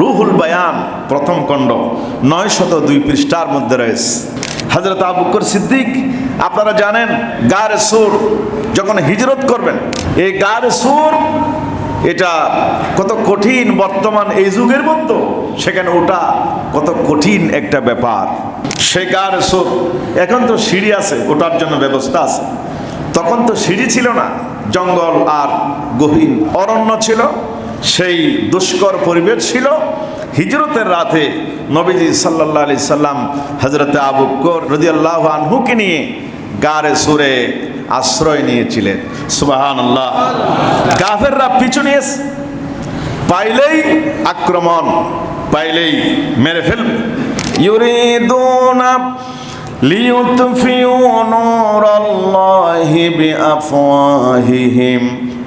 রুহুল বায়ান, প্রথম খণ্ড নয় শত দুই পৃষ্ঠার মধ্যে রয়েছে। হজরত আবুকর সিদ্দিক, আপনারা জানেন, গারে সুর যখন হিজরত করবেন এই গার সুর, এটা কত কঠিন বর্তমান এই যুগের মধ্যে, সেখানে ওটা কত কঠিন একটা ব্যাপার। সে গারে সুর, এখন তো সিঁড়ি আছে, ওটার জন্য ব্যবস্থা আছে। তখন তো সিঁড়ি ছিল না, জঙ্গল আর গহীন, অরণ্য ছিল। সেই দুষ্কর পরিবেশ ছিল। হিজরতের রাতে নবীজি সাল্লাহ আলি সাল্লাম হজরতে আবুকর রদি আল্লাহ আনহুকে নিয়ে গারে সুরে আশ্রয় নিয়েছিলেন। সুবাহান আল্লাহ কাফেররা পিছু নিয়ে পাইলেই আক্রমণ, পাইলেই মেরে ফেলবে ইউরিদুনা লিয়ুতফিউ নূরাল্লাহি বিআফওয়াহিহিম।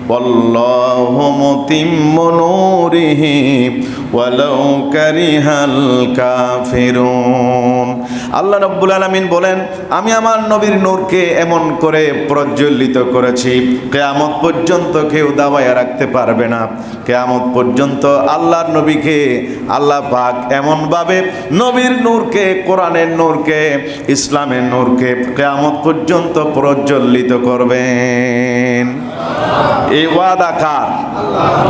والله متم نوره ولو كره الكافرون আল্লাহ রব্বুল আলামিন বলেন আমি আমার নবীর নূরকে এমন করে প্রজ্বলিত করেছি কেয়ামত পর্যন্ত কেউ দাবাইয়া রাখতে পারবে না কেয়ামত পর্যন্ত আল্লাহর নবীকে আল্লাহ পাক এমনভাবে নবীর নূরকে কোরআনের নূরকে ইসলামের নূরকে কেয়ামত পর্যন্ত প্রজ্বলিত করবেন এই ওয়াদা কার?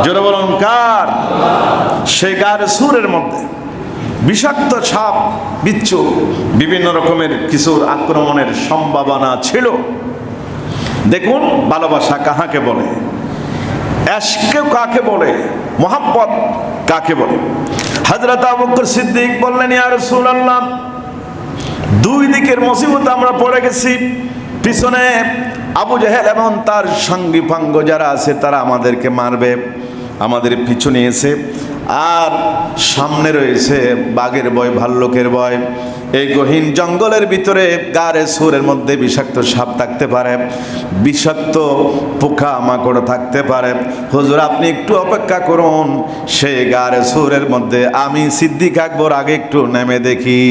জোরে বলুন, কার? সে গার সুরের মধ্যে বিষাক্ত সাপ বিচ্ছু বিভিন্ন রকমের কিছুর আক্রমণের সম্ভাবনা ছিল। দেখুন, ভালোবাসা কাহাকে বলে? অ্যাশকে কাকে বলে? মোহাম্মত কাকে বলে? হজরত আবুকর সিদ্দিক বললেন ইয়ার রাসূলুল্লাহ, দুই দিকের মুসিবত আমরা পড়ে গেছি। পিছনে আবু জাহেল এবং তার সঙ্গী ফাঙ্গ যারা আছে, তারা আমাদেরকে মারবে, আমাদের পিছনে নিয়েছে। আর সামনে রয়েছে বাঘের বয়, ভাল্লুকের বয়। এই গহীন জঙ্গলের ভিতরে গাড়ে সুরের মধ্যে বিষাক্ত সাপ থাকতে পারে, বিষাক্ত পোকা মাকড় থাকতে পারে। হুজুর, আপনি একটু অপেক্ষা করুন সেই গাড়ে সুরের মধ্যে আমি সিদ্দিক আকবর আগে একটু নেমে দেখি।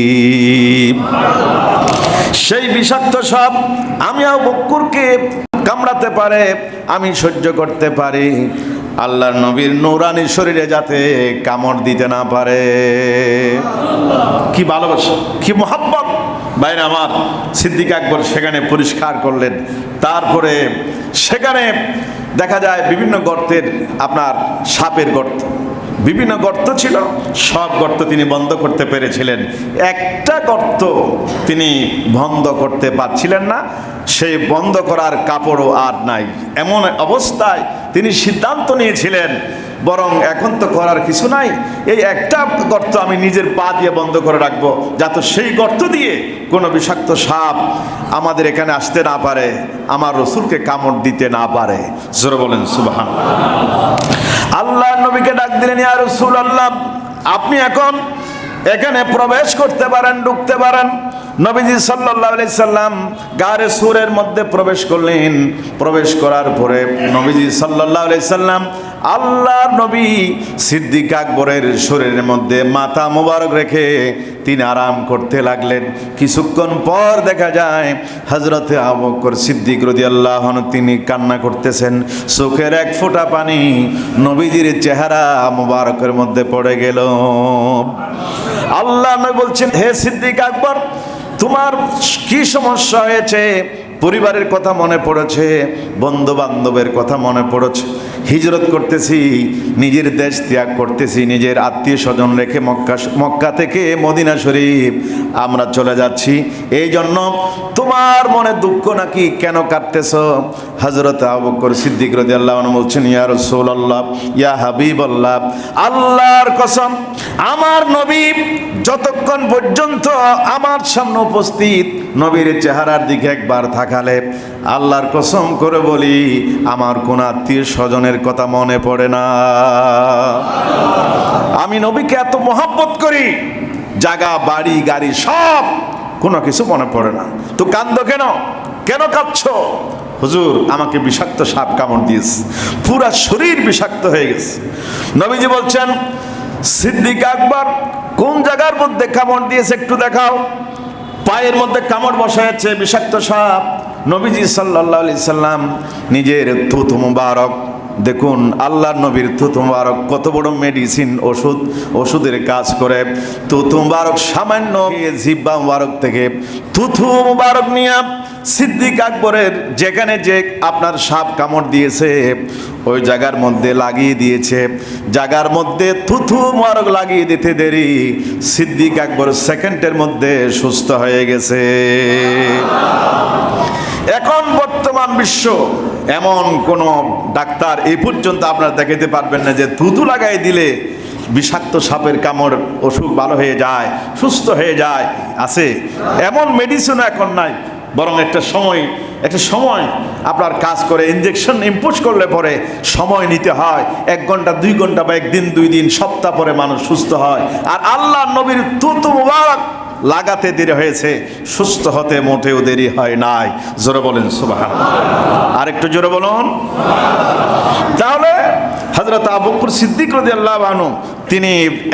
সেই বিষাক্ত সাপ আমি বকুরকে কামড়াতে পারে, আমি সহ্য করতে পারি। আল্লাহর নবীর নৌরানির শরীরে যাতে কামড় দিতে না পারে। কি ভালোবাসা, কি মোহাব্বত। বাইরে আমার, সিদ্দিক আকবর সেখানে পরিষ্কার করলেন। তারপরে সেখানে দেখা যায় বিভিন্ন গর্তের আপনার সাপের গর্ত। বিভিন্ন গর্ত ছিল, সব গর্ত তিনি বন্ধ করতে পেরেছিলেন। একটা গর্ত তিনি বন্ধ করতে পারছিলেন না, সেই বন্ধ করার কাপড়ও আর নাই। এমন অবস্থায় তিনি সিদ্ধান্ত নিয়েছিলেন বরং এখন তো করার কিছু নাই। এই একটা গর্ত আমি নিজের পা দিয়ে বন্ধ করে রাখব, যাতে সেই গর্ত দিয়ে কোনো বিষাক্ত সাপ আমাদের এখানে আসতে না পারে, আমার রসুলকে কামড় দিতে না পারে। জোরে বলেন সুবাহান আল্লাহ নবীকে ডাক দিলেন, ইয়া রসুল আল্লাহ আপনি এখন এখানে প্রবেশ করতে পারেন, ঢুকতে পারেন। নবীজি আলাইহি সাল্লাম গারে সুরের মধ্যে প্রবেশ করলেন। প্রবেশ করার পরে নবীজি আলাইহি সাল্লাম আল্লাহর নবী সিদ্দিক আকবরের শরীরের মধ্যে মাথা মোবারক রেখে তিনি আরাম করতে লাগলেন। কিছুক্ষণ পর দেখা যায় হজরতে আবকর সিদ্দিক রদি আল্লাহ তিনি কান্না করতেছেন। চোখের এক ফোঁটা পানি নবীজির চেহারা মোবারকের মধ্যে পড়ে গেল। আল্লাহ নবী বলছেন, হে সিদ্দিক আকবর, তোমার কি সমস্যা হয়েছে? পরিবারের কথা মনে পড়েছে বন্ধু বান্ধবের কথা মনে পড়েছে। হিজরত করতেছি, নিজের দেশ ত্যাগ করতেছি, নিজের আত্মীয় স্বজন রেখে মক্কা মক্কা থেকে মদিনা শরীফ আমরা চলে যাচ্ছি। এই জন্য তোমার মনে দুঃখ নাকি কেন কাটতেছ? হজরত আবকর সিদ্দিক রদি আল্লাহ বলছেন, ইয়া রসুল আল্লাহ ইয়া হাবিব আল্লাহ আল্লাহর কসম, আমার নবী যতক্ষণ পর্যন্ত আমার সামনে উপস্থিত, নবীর চেহারার দিকে একবার থাকালে আল্লাহর কসম করে বলি, আমার কোন আত্মীয় স্বজনের কথা মনে পড়ে না। আমি নবীকে এত মহাব্বত করি জাগা বাড়ি, গাড়ি, সব কোনো কিছু মনে পড়ে না। তো কান্দ কেন? কেন কাঁদছ? হুজুর, আমাকে বিষাক্ত সাপ কামড় দিয়েছে। পুরা শরীর বিষাক্ত হয়ে গেছে। নবীজি বলছেন, সিদ্দিক আকবর, কোন জায়গার মধ্যে কামড় দিয়েছে একটু দেখাও। পায়ের মধ্যে কামড় বসাচ্ছে বিষাক্ত সাপ। নবীজি সাল্লাহ আলি সাল্লাম নিজের থুথু মুবারক, দেখুন আল্লাহ নবীর তুতু মুবারক কত বড় মেডিসিন ওষুধ, ওষুধের কাজ করে। তুতু মুবারক সামান্য জিব্বা মুবারক থেকে তুথু মুবারক নিয়ে সিদ্দিক আকবরের যেখানে যে আপনার সাপ কামড় দিয়েছে, ওই জায়গার মধ্যে লাগিয়ে দিয়েছে। জায়গার মধ্যে থুথু মুবারক লাগিয়ে দিতে দেরি, সিদ্দিক আকবর সেকেন্ডের মধ্যে সুস্থ হয়ে গেছে। এখন বর্তমান বিশ্ব এমন কোন ডাক্তার এই পর্যন্ত আপনারা দেখাতে পারবেন না যে থুতু লাগাই দিলে বিষাক্ত সাপের কামড় অসুখ ভালো হয়ে যায়, সুস্থ হয়ে যায়, আছে। এমন মেডিসিনও এখন নাই, বরং একটা সময় একটা সময় আপনার কাজ করে ইঞ্জেকশন ইম্পোজ করলে পরে সময় নিতে হয়। এক ঘণ্টা, দুই ঘণ্টা বা একদিন, দুই দিন, সপ্তাহ পরে মানুষ সুস্থ হয়। আর আল্লাহ নবীর তুতু মুবারক লাগাতে দেরি হয়েছে, সুস্থ হতে মোটেও দেরি হয় নাই। জোরে বলেন সুবাহ আরেকটু জোরে বলুন। তাহলে হজরত আবুকুর সিদ্দিক রদি আল্লাহ বানু তিনি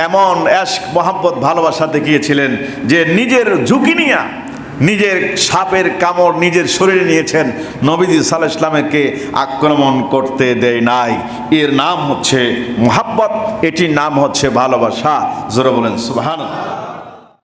এমন অ্যাশ মোহাম্মত ভালোবাসা দেখিয়েছিলেন যে নিজের ঝুঁকি নিয়ে, নিজের সাপের কামড় নিজের শরীরে নিয়েছেন। নবীজি সাল্লাহ ইসলামকে আক্রমণ করতে দেয় নাই। এর নাম হচ্ছে মোহাব্বত, এটির নাম হচ্ছে ভালোবাসা। জোরে বলেন সুবাহান